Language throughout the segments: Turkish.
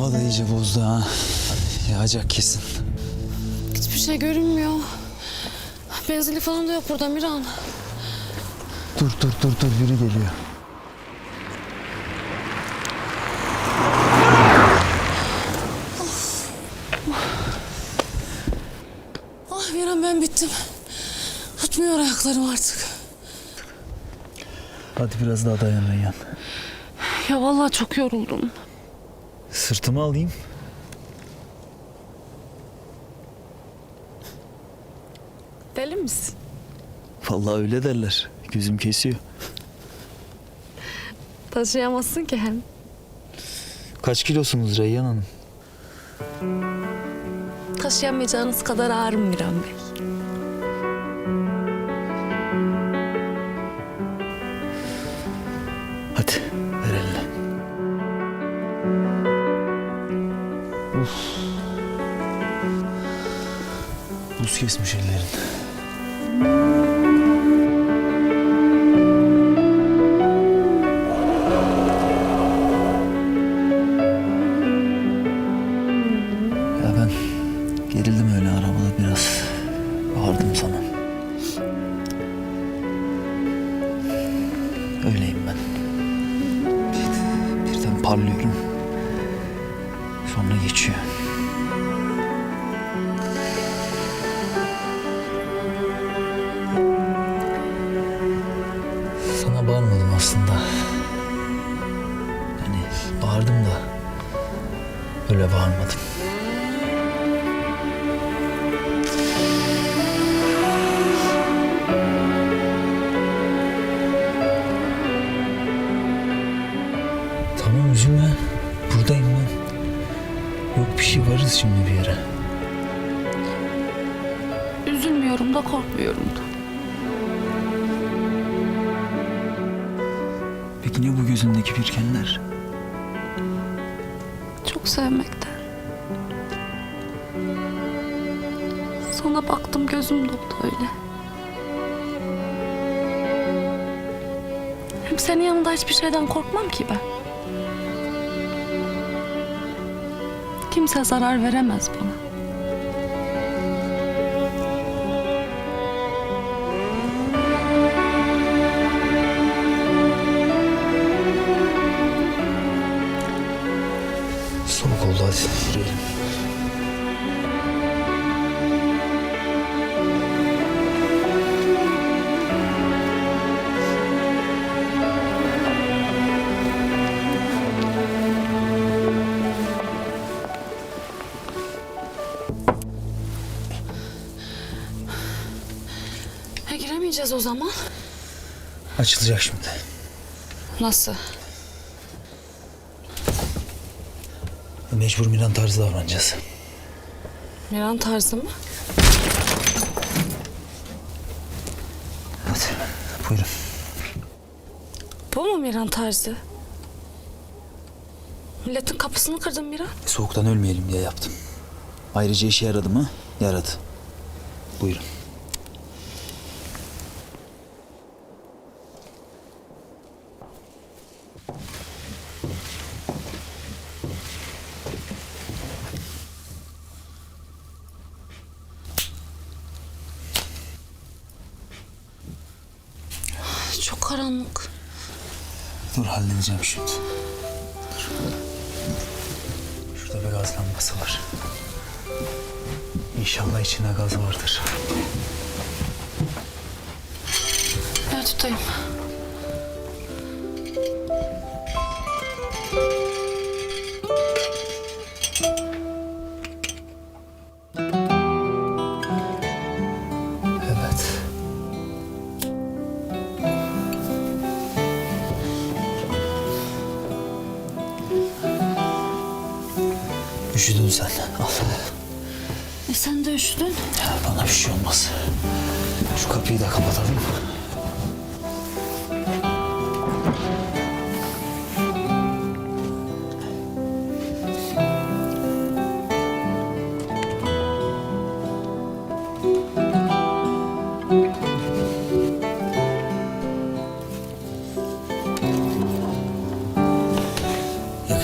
Hava da iyice bozdu ha. Yağacak kesin. Hiçbir şey görünmüyor. Benzinli falan da yok burada Miran. Dur dur dur dur biri geliyor. Ah Miran ben bittim. Tutmuyor ayaklarım artık. Hadi biraz daha dayan Reyhan. Ya vallahi çok yoruldum. Sırtımı alayım. Deli misin? Vallahi öyle derler. Gözüm kesiyor. Taşıyamazsın ki hem. Kaç kilosunuz Reyhan Hanım? Taşıyamayacağınız kadar ağırım Miran Bey. Kesmiş ellerin. Ya ben gerildim öyle arabada biraz. Bağırdım sana. Öyleyim ben. Bir- Birden parlıyorum. Üzülmüyorum da korkmuyorum da. Peki ne bu gözündeki birkenler? Çok sevmekten. Sana baktım gözüm doldu öyle. Hem senin yanında hiçbir şeyden korkmam ki ben. Kimse zarar veremez bana. Soğuk oldu hadi yürüyelim. E giremeyeceğiz o zaman. Açılacak şimdi. Nasıl? Mecbur Miran tarzı davranacağız. Miran tarzı mı? Hadi buyurun. Bu mu Miran tarzı? Milletin kapısını kırdın Miran. Soğuktan ölmeyelim diye yaptım. Ayrıca işe yaradı mı? Yaradı. Buyurun. Çok karanlık. Halledeceğim şimdi. Şurada bir gaz lambası var. İnşallah içine gaz vardır. Ver tutayım.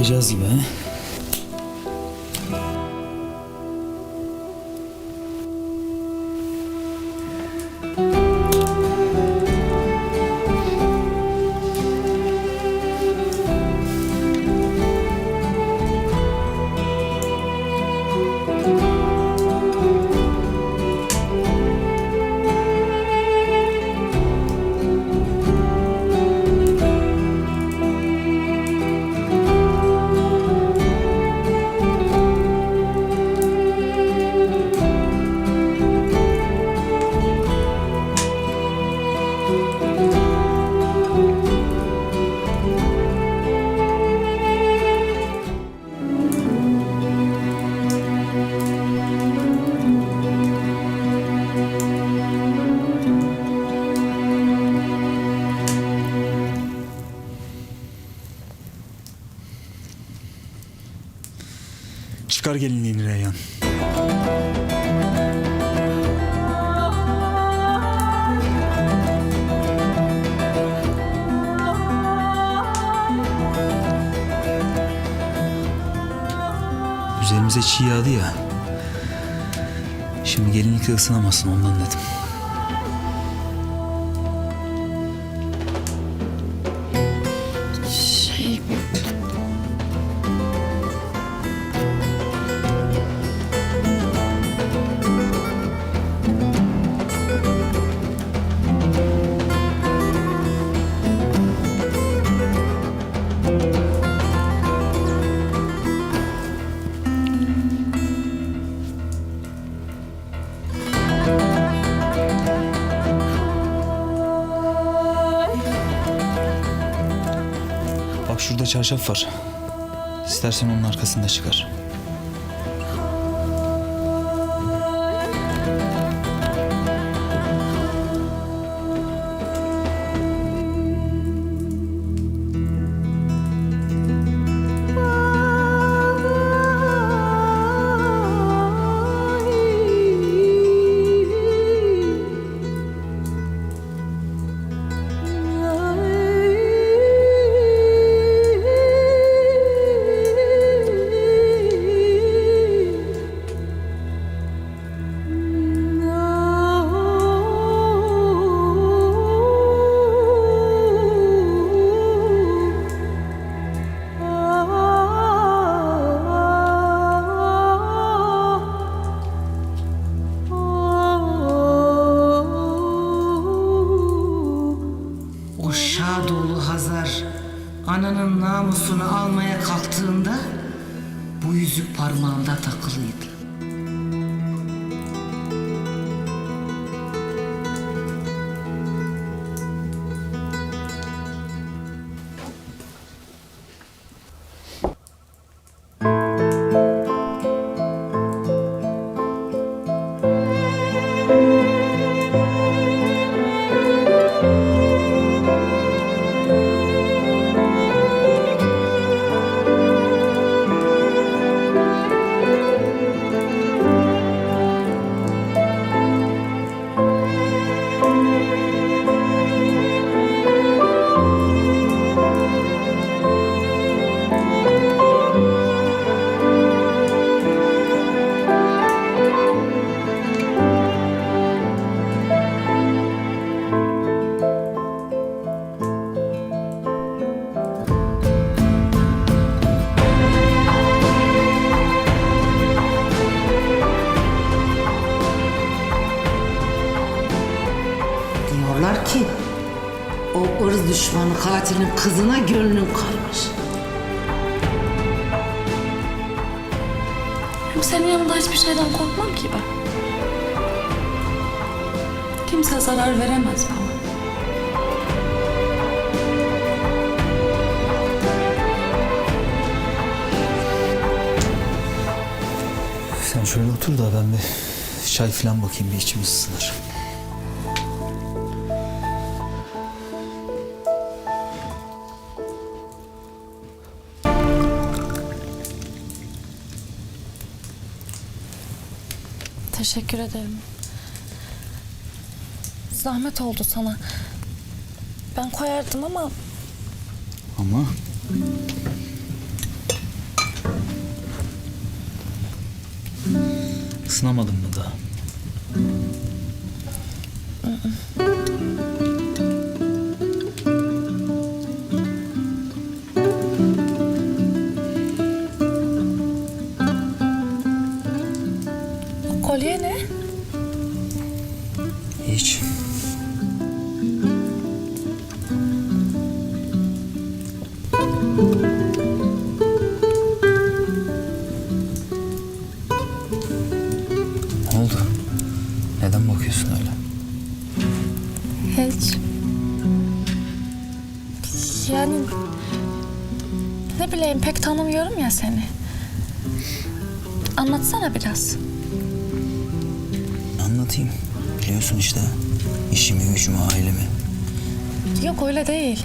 cazbe Üzerimize çiğ yağdı ya. Şimdi gelinlikle ısınamazsın ondan dedim. Şurada çarşaf var. İstersen onun arkasında çıkar. Düşmanı katilin kızına gönlün kaymış. Hem senin yanında hiçbir şeyden korkmam ki ben. Kimse zarar veremez bana. Sen şöyle otur da ben bir çay falan bakayım bir içim ısınır. Teşekkür ederim. Zahmet oldu sana. Ben koyardım ama Ama ısınamadın Hiç. Ne oldu? Neden bakıyorsun öyle? Hiç. Yani ne bileyim pek tanımıyorum ya seni. Anlatsana biraz. Anlatayım. Biliyorsun işte işimi, gücümü, ailemi. Yok öyle değil.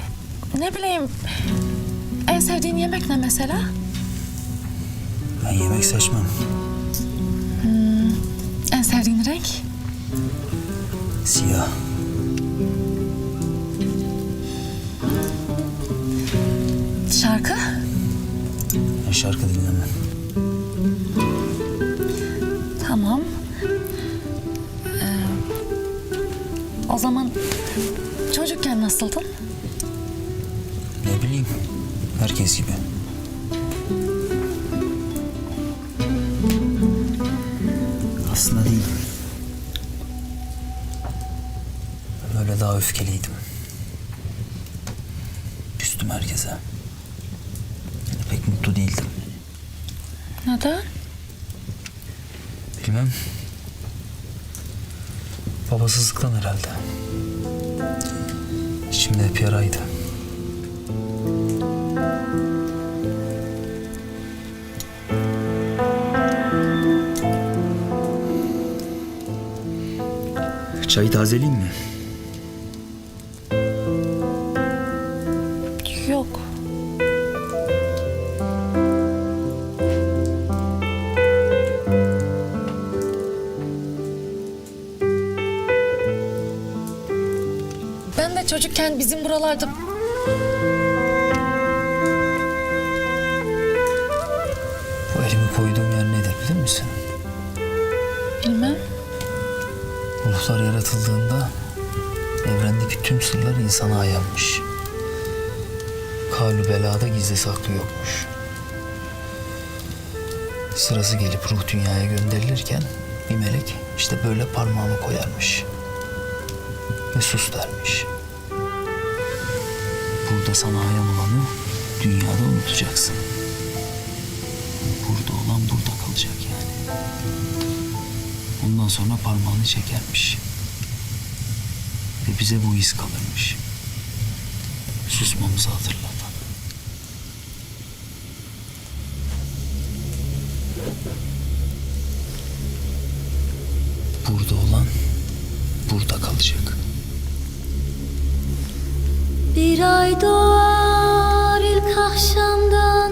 Ne bileyim en sevdiğin yemek ne mesela? Ben yemek seçmem. En sevdiğin renk? Siyah. Şarkı? Ben şarkı dinlemem. Zaman çocukken nasıldın? Ne bileyim. Herkes gibi. Aslında değil. Böyle daha öfkeliydim. Küstüm herkese. Yani pek mutlu değildim. Neden? Bilmem. Babasızlıktan herhalde. İçimde hep yaraydı. Çayı tazeleyeyim mi? Ben de çocukken bizim buralarda Bu elimi koyduğum yer nedir bilir misin? bilmem. Ruhlar yaratıldığında evrendeki tüm sırlar insana ayanmış. Kalü belada gizli saklı yokmuş. Sırası gelip ruh dünyaya gönderilirken bir melek işte böyle parmağını koyarmış. Ve sus dermiş. Burada sana ayan olanı dünyada unutacaksın. Burada olan burada kalacak yani. Ondan sonra parmağını çekermiş. Ve bize bu iz kalırmış. Susmamızı hatırlatan. Bir ay doğar ilk akşamdan.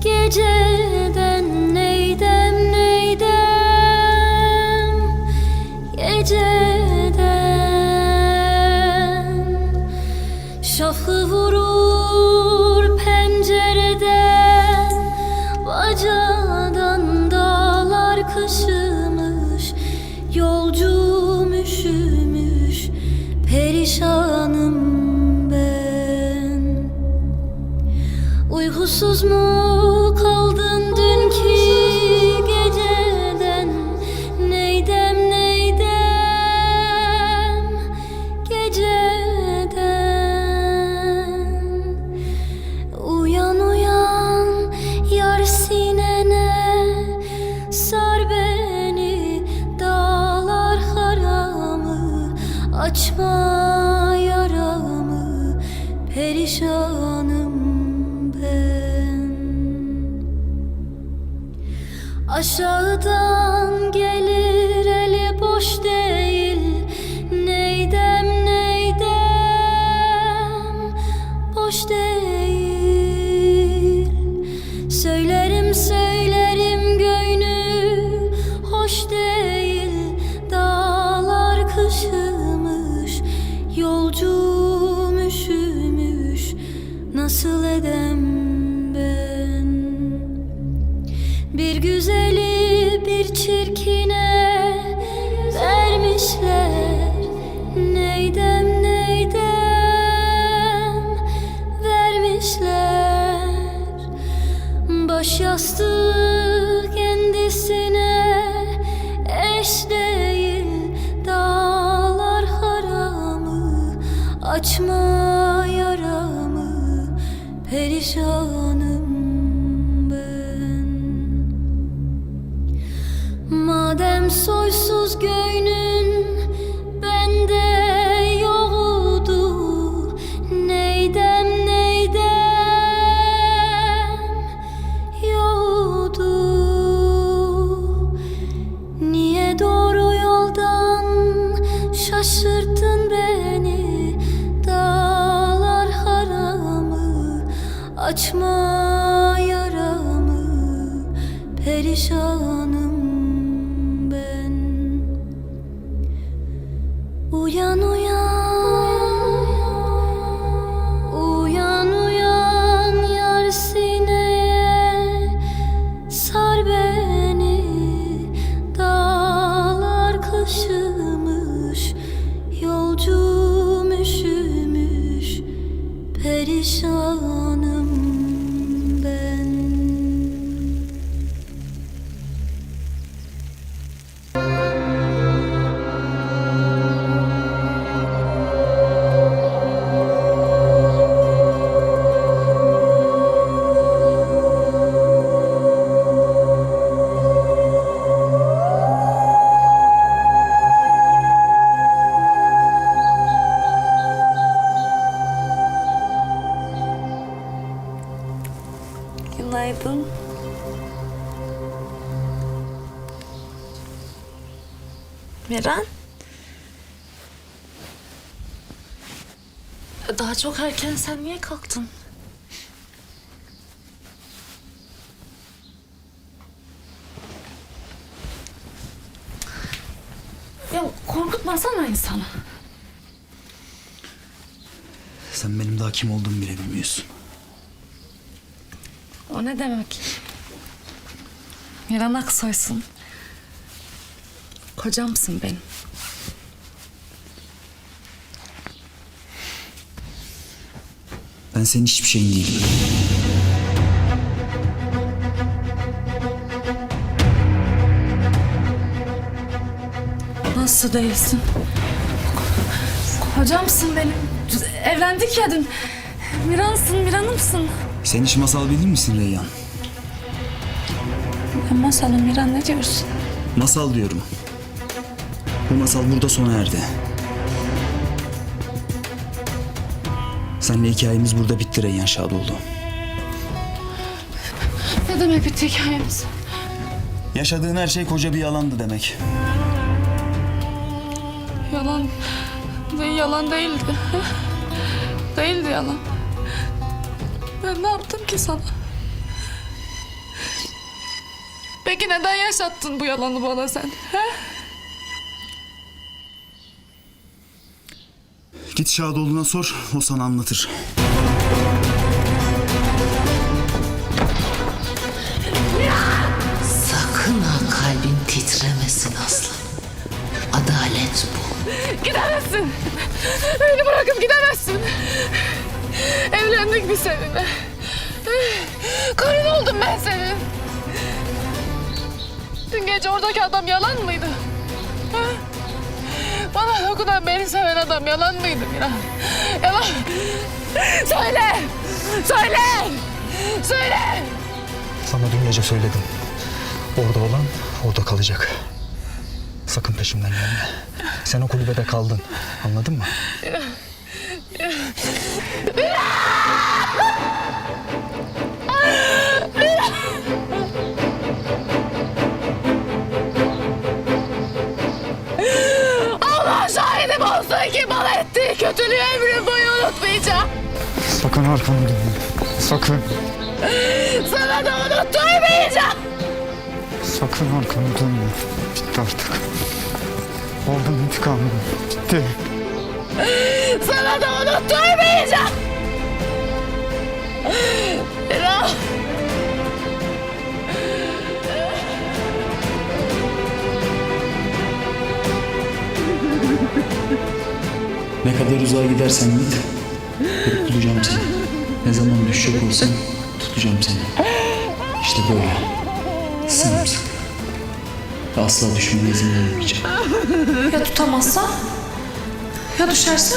Geceden Uykusuz mu kaldın dünkü geceden? Neydem neydem geceden? Uyan uyan yar sinene Sar beni dağlar haramı Açma yaramı perişanım ben Aşağıdan gelir eli boş değil Baş şaşırttın beni Dağlar haramı açma yaramı perişanım ben. Uyan uyan Miran? Daha çok erken sen niye kalktın? Ya korkutmasana insanı. Sen benim daha kim olduğumu bile bilmiyorsun. O ne demek? Miran Aksoy'sun. Kocamsın benim. Ben senin hiçbir şeyin değilim. Nasıl değilsin? Kocamsın benim. Evlendik ya dün. Miran'sın, Miran'ımsın. Sen hiç masal bilir misin Reyhan? Ya masalım Miran ne diyorsun? Masal diyorum. Bu masal burada sona erdi. Seninle hikayemiz burada bitti Reyhan Şadoğlu. Ne demek bitti hikayemiz? Yaşadığın her şey koca bir yalandı demek. Yalan. Yalan değildi. değildi yalan. Ben ne yaptım ki sana? Peki neden yaşattın bu yalanı bana sen? He? Git Şadoğlu'na sor, o sana anlatır. Sakın ha kalbin titremesin aslan. Adalet bu. Gidemezsin. Beni bırakıp gidemezsin. Evlendik biz seninle. Karın oldum ben senin. Dün gece oradaki adam yalan mıydı? Bana dokunan beni seven adam yalan mıydı Miran? Yalan. Söyle. Söyle. Söyle. Sana dün gece söyledim. Orada olan orada kalacak. Sakın peşimden gelme. Sen o kulübede kaldın. Anladın mı? Allah kötülüğü ömrüm boyu unutmayacağım. Sakın arkanı dönme. Sakın. Sana da unutturmayacağım. Sakın arkanı dönme. Bitti artık. Oradan intikamım. Bitti. Sana da unutturmayacağım. Ne kadar uzağa gidersen git, hep bulacağım seni. Ne zaman düşecek olsan tutacağım seni. İşte böyle. Sımsıkı. Ve Asla düşmene izin vermeyeceğim. Ya tutamazsa? Ya düşerse?